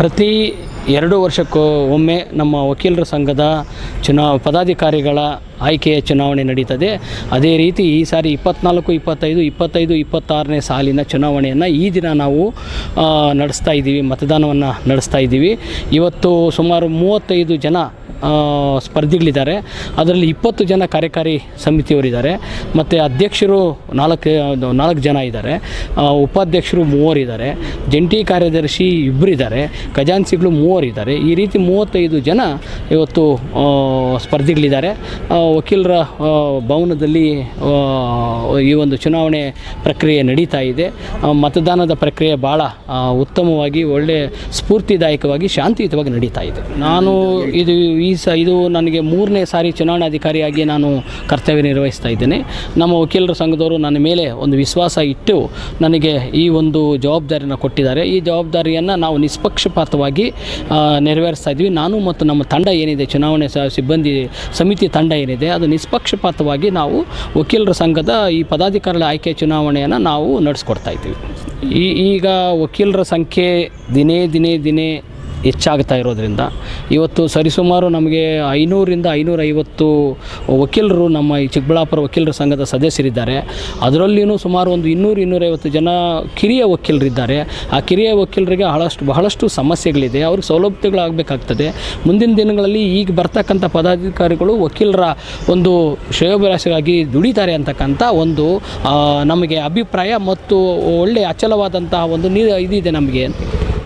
ಪ್ರತಿ ಎರಡು ವರ್ಷಕ್ಕೂ ಒಮ್ಮೆ ನಮ್ಮ ವಕೀಲರ ಸಂಘದ ಚುನಾವ ಪದಾಧಿಕಾರಿಗಳ ಆಯ್ಕೆಯ ಚುನಾವಣೆ ನಡೀತದೆ. ಅದೇ ರೀತಿ ಈ ಸಾರಿ ಇಪ್ಪತ್ನಾಲ್ಕು, ಇಪ್ಪತ್ತೈದು ಇಪ್ಪತ್ತೈದು, ಇಪ್ಪತ್ತಾರನೇ ಸಾಲಿನ ಚುನಾವಣೆಯನ್ನು ಈ ದಿನ ನಾವು ನಡೆಸ್ತಾ ಇದ್ದೀವಿ, ಮತದಾನವನ್ನು ನಡೆಸ್ತಾ ಇದ್ದೀವಿ. ಇವತ್ತು ಸುಮಾರು ಮೂವತ್ತೈದು ಜನ ಸ್ಪರ್ಧಿಗಳಿದ್ದಾರೆ. ಅದರಲ್ಲಿ ಇಪ್ಪತ್ತು ಜನ ಕಾರ್ಯಕಾರಿ ಸಮಿತಿಯವರಿದ್ದಾರೆ. ಮತ್ತು ಅಧ್ಯಕ್ಷರು ನಾಲ್ಕು ನಾಲ್ಕು ಜನ ಇದ್ದಾರೆ. ಉಪಾಧ್ಯಕ್ಷರು ಮೂವರಿದ್ದಾರೆ. ಜಂಟಿ ಕಾರ್ಯದರ್ಶಿ ಇಬ್ಬರಿದ್ದಾರೆ ಖಜಾನ್ಸಿಗಳು ಮೂವರಿದ್ದಾರೆ. ಈ ರೀತಿ ಮೂವತ್ತೈದು ಜನ ಇವತ್ತು ಸ್ಪರ್ಧಿಗಳಿದ್ದಾರೆ. ವಕೀಲರ ಭವನದಲ್ಲಿ ಈ ಒಂದು ಚುನಾವಣೆ ಪ್ರಕ್ರಿಯೆ ನಡೀತಾ ಇದೆ. ಮತದಾನದ ಪ್ರಕ್ರಿಯೆ ಭಾಳ ಉತ್ತಮವಾಗಿ ಒಳ್ಳೆಯ ಸ್ಫೂರ್ತಿದಾಯಕವಾಗಿ, ಶಾಂತಿಯುತವಾಗಿ ನಡೀತಾ ಇದೆ. ನಾನು ಇದು ಸ ಇದು ನನಗೆ ಮೂರನೇ ಸಾರಿ ಚುನಾವಣಾಧಿಕಾರಿಯಾಗಿ ನಾನು ಕರ್ತವ್ಯ ನಿರ್ವಹಿಸ್ತಾ ಇದ್ದೇನೆ. ನಮ್ಮ ವಕೀಲರ ಸಂಘದವರು ನನ್ನ ಮೇಲೆ ಒಂದು ವಿಶ್ವಾಸ ಇಟ್ಟು ನನಗೆ ಈ ಒಂದು ಜವಾಬ್ದಾರಿಯನ್ನು ಕೊಟ್ಟಿದ್ದಾರೆ. ಈ ಜವಾಬ್ದಾರಿಯನ್ನು ನಾವು ನಿಷ್ಪಕ್ಷಪಾತವಾಗಿ ನೆರವೇರಿಸ್ತಾ ಇದ್ವಿ ನಾನು ಮತ್ತು ನಮ್ಮ ತಂಡ ಏನಿದೆ, ಚುನಾವಣೆ ಸಿಬ್ಬಂದಿ ಸಮಿತಿ ತಂಡ ಏನಿದೆ, ಅದು ನಿಷ್ಪಕ್ಷಪಾತವಾಗಿ ನಾವು ವಕೀಲರ ಸಂಘದ ಈ ಪದಾಧಿಕಾರಿಗಳ ಆಯ್ಕೆ ಚುನಾವಣೆಯನ್ನು ನಾವು ನಡೆಸ್ಕೊಡ್ತಾ ಇದ್ದೀವಿ. ಈ ಈಗ ವಕೀಲರ ಸಂಖ್ಯೆ ದಿನೇ ದಿನೇ ದಿನೇ ಹೆಚ್ಚಾಗ್ತಾ ಇರೋದ್ರಿಂದ. ಇವತ್ತು ಸರಿಸುಮಾರು ನಮಗೆ ಐನೂರಿಂದ ಐನೂರೈವತ್ತು ವಕೀಲರು ನಮ್ಮ ಈ ಚಿಕ್ಕಬಳ್ಳಾಪುರ ವಕೀಲರ ಸಂಘದ ಸದಸ್ಯರಿದ್ದಾರೆ. ಅದರಲ್ಲಿಯೂ ಸುಮಾರು ಒಂದು ಇನ್ನೂರು ಇನ್ನೂರೈವತ್ತು ಜನ ಕಿರಿಯ ವಕೀಲರಿದ್ದಾರೆ. ಆ ಕಿರಿಯ ವಕೀಲರಿಗೆ ಬಹಳಷ್ಟು ಬಹಳಷ್ಟು ಸಮಸ್ಯೆಗಳಿದೆ. ಅವ್ರಿಗೆ ಸೌಲಭ್ಯಗಳಾಗಬೇಕಾಗ್ತದೆ. ಮುಂದಿನ ದಿನಗಳಲ್ಲಿ ಈಗ ಬರ್ತಕ್ಕಂಥ ಪದಾಧಿಕಾರಿಗಳು ವಕೀಲರ ಒಂದು ಶ್ರೇಯೋಭಿಲಾಷಿಗಾಗಿ ದುಡಿತಾರೆ ಅಂತಕ್ಕಂಥ ಒಂದು ನಮಗೆ ಅಭಿಪ್ರಾಯ ಮತ್ತು ಒಳ್ಳೆಯ ಅಚಲವಾದಂತಹ ಒಂದು ನೀ ಇದಿದೆ ನಮಗೆ.